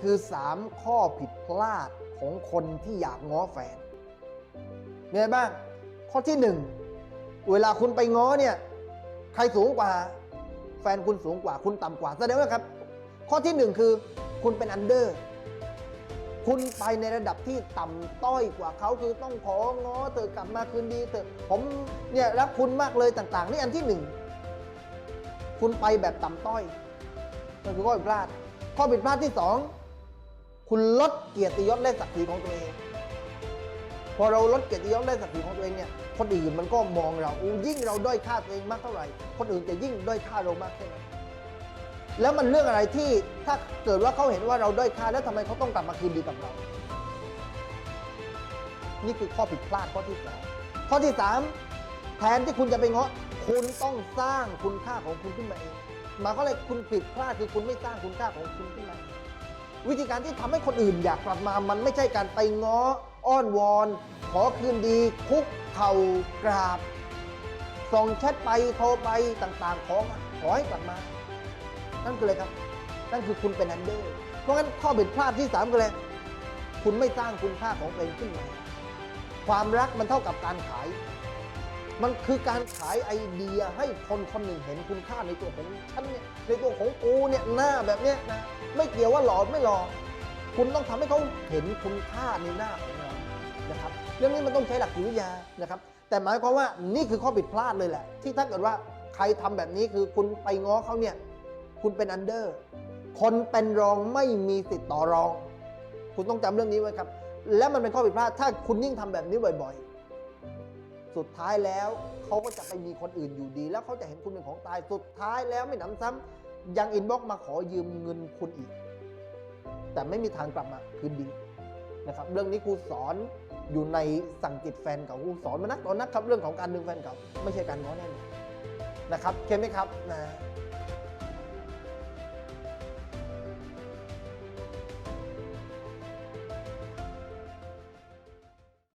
คือ 3 ข้อผิดพลาดของคนที่อยากง้อแฟนมีอะไรบ้าง ข้อที่ 1 เวลาคุณไปง้อเนี่ย ใครสูงกว่า แฟนคุณสูงกว่า คุณต่ำกว่าแสดงว่าครับ ข้อที่ 1 คือ คุณเป็นอันเดอร์ คุณไปในระดับที่ต่ำต้อยกว่าเขาคือต้องของ้อเธอกลับมาคืนดีเถอผมเนี่ยรักคุณมากเลยต่าง ๆ นี่อันที่หนึ่งคุณไปแบบต่ำต้อยนั่นคือข้อผิดพลาด ข้อผิดพลาดที่สอง คุณลดเกียรติยศและศักดิ์ศรีของตัวเอง พอเราลดเกียรติยศและศักดิ์ศรีของตัวเองเนี่ย คนอื่นมันก็มองเรายิ่งเราด้อยค่าตัวเองมากเท่าไหร่ คนอื่นจะยิ่งด้อยค่าเรามากแค่นั้นแล้วมันเรื่องอะไรที่ถ้าเกิดว่าเขาเห็นว่าเราด้อยค่าแล้วทำไมเขาต้องกลับมาคืนดีกับเรา นี่คือข้อผิดพลาดข้อที่สองข้อที่สามแทนที่คุณจะไปเงาะคุณต้องสร้างคุณค่าของคุณขึ้นมาเองหมายความว่าคุณผิดพลาดคือคุณไม่สร้างคุณค่าของคุณขึ้นมาเอง วิธีการที่ทำให้คนอื่นอยากกลับมา มันไม่ใช่การไปง้อ อ้อนวอน ขอคืนดี คุกเข่ากราบ ส่งแชทไปโทรไปต่างๆ ขอขอให้กลับมา นั่นคืออะไรครับ นั่นคือคุณเป็นอันเดอร์ เพราะงั้นข้อผิดพลาดที่สามคืออะไรคุณไม่สร้างคุณค่าของตัวเองขึ้นมา ความรักมันเท่ากับการขาย มันคือการขายไอเดียให้คนคนหนึ่งเห็นคุณค่าในตัวของฉันเนี่ยในตัวของกูเนี่ยหน้าแบบเนี้ยนะไม่เกี่ยวว่าหล่อไม่หล่อคุณต้องทำให้เขาเห็นคุณค่าในหน้าของเรานะครับเรื่องนี้มันต้องใช้หลักจิตวิทยานะครับ แต่หมายความว่านี่คือข้อผิดพลาดเลยแหละ ที่ถ้าเกิดว่าใครทำแบบนี้คือคุณไปง้อเขาเนี่ยคุณเป็นอันเดอร์ คนเป็นรองไม่มีสิทธิ์ต่อรอง คุณต้องจำเรื่องนี้ไว้ครับ และมันเป็นข้อผิดพลาดถ้าคุณยิ่งทำแบบนี้บ่อย ๆ สุดท้ายแล้วเขาก็จะไปมีคนอื่นอยู่ดี แล้วเขาจะเห็นคุณเป็นของตายสุดท้ายแล้วไม่หนำซ้ำยังอินบ็อกซ์มาขอยืมเงินคุณอีก แต่ไม่มีทางกลับมาคืนดีนะครับ เรื่องนี้ครูสอนอยู่ในสั่งจิตแฟนเก่าครูสอนมานักตอนนักครับเรื่องของการดึงแฟนเก่าไม่ใช่การง้อแน่นอนนะครับเข้มไหมครับนะ